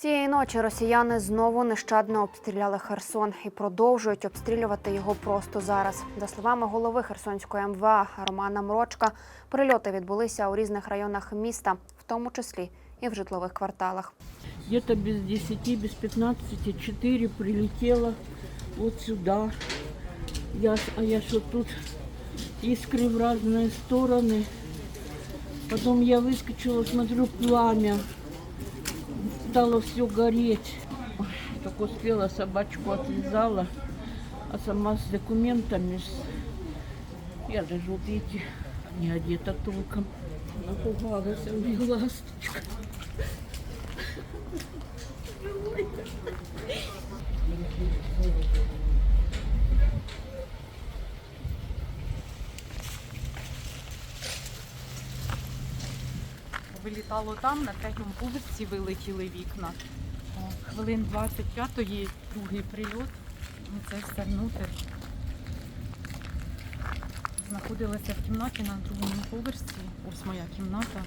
Цієї ночі росіяни знову нещадно обстріляли Херсон і продовжують обстрілювати його просто зараз. За словами голови Херсонської МВА Романа Мрочка, прильоти відбулися у різних районах міста, в тому числі і в житлових кварталах. Где-то без 10, без 15, 4 прилетело вот сюда. Я, с- а я что тут искры в разные стороны. Потом я выскочила, смотрю, пламя. Стало все гореть. Ой, Так успела, собачку отвязала, а сама с документами. Я даже вот эти не одета толком. Напугалась, а мне ласточка. Вилітало там, на третьому поверсі вилетіли вікна. Хвилин 25-ї другий прильот. Це все внутрі. Знаходилася в кімнаті на другому поверсі. Ось моя кімната.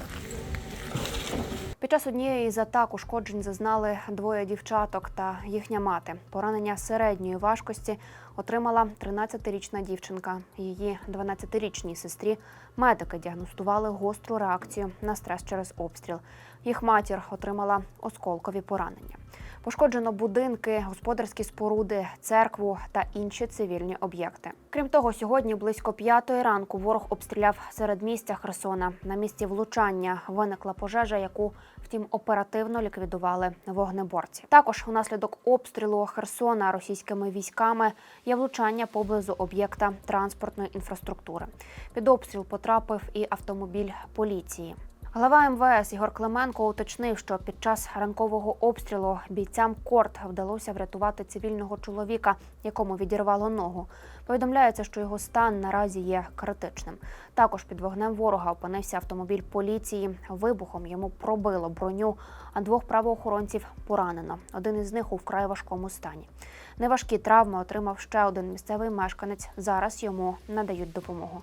Під час однієї з атак ушкоджень зазнали двоє дівчаток та їхня мати. Поранення середньої важкості отримала 13-річна дівчинка. Її 12-річній сестрі медики діагностували гостру реакцію на стрес через обстріл. Їх матір отримала осколкові поранення. Пошкоджено будинки, господарські споруди, церкву та інші цивільні об'єкти. Крім того, сьогодні близько п'ятої ранку ворог обстріляв середмістя Херсона. На місці влучання виникла пожежа, яку втім оперативно ліквідували вогнеборці. Також внаслідок обстрілу Херсона російськими військами є влучання поблизу об'єкта транспортної інфраструктури. Під обстріл потрапив і автомобіль поліції. Глава МВС Ігор Клименко уточнив, що під час ранкового обстрілу бійцям корт вдалося врятувати цивільного чоловіка, якому відірвало ногу. Повідомляється, що його стан наразі є критичним. Також під вогнем ворога опинився автомобіль поліції. Вибухом йому пробило броню, а двох правоохоронців поранено. Один із них у вкрай важкому стані. Неважкі травми отримав ще один місцевий мешканець. Зараз йому надають допомогу.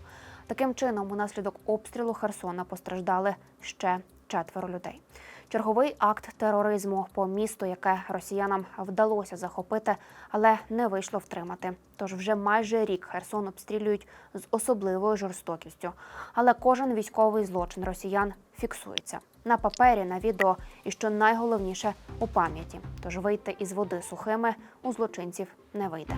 Таким чином, унаслідок обстрілу Херсона постраждали ще четверо людей. Черговий акт тероризму по місту, яке росіянам вдалося захопити, але не вийшло втримати. Тож вже майже рік Херсон обстрілюють з особливою жорстокістю. Але кожен військовий злочин росіян фіксується на папері, на відео і що найголовніше у пам'яті. Тож вийти із води сухими у злочинців не вийде.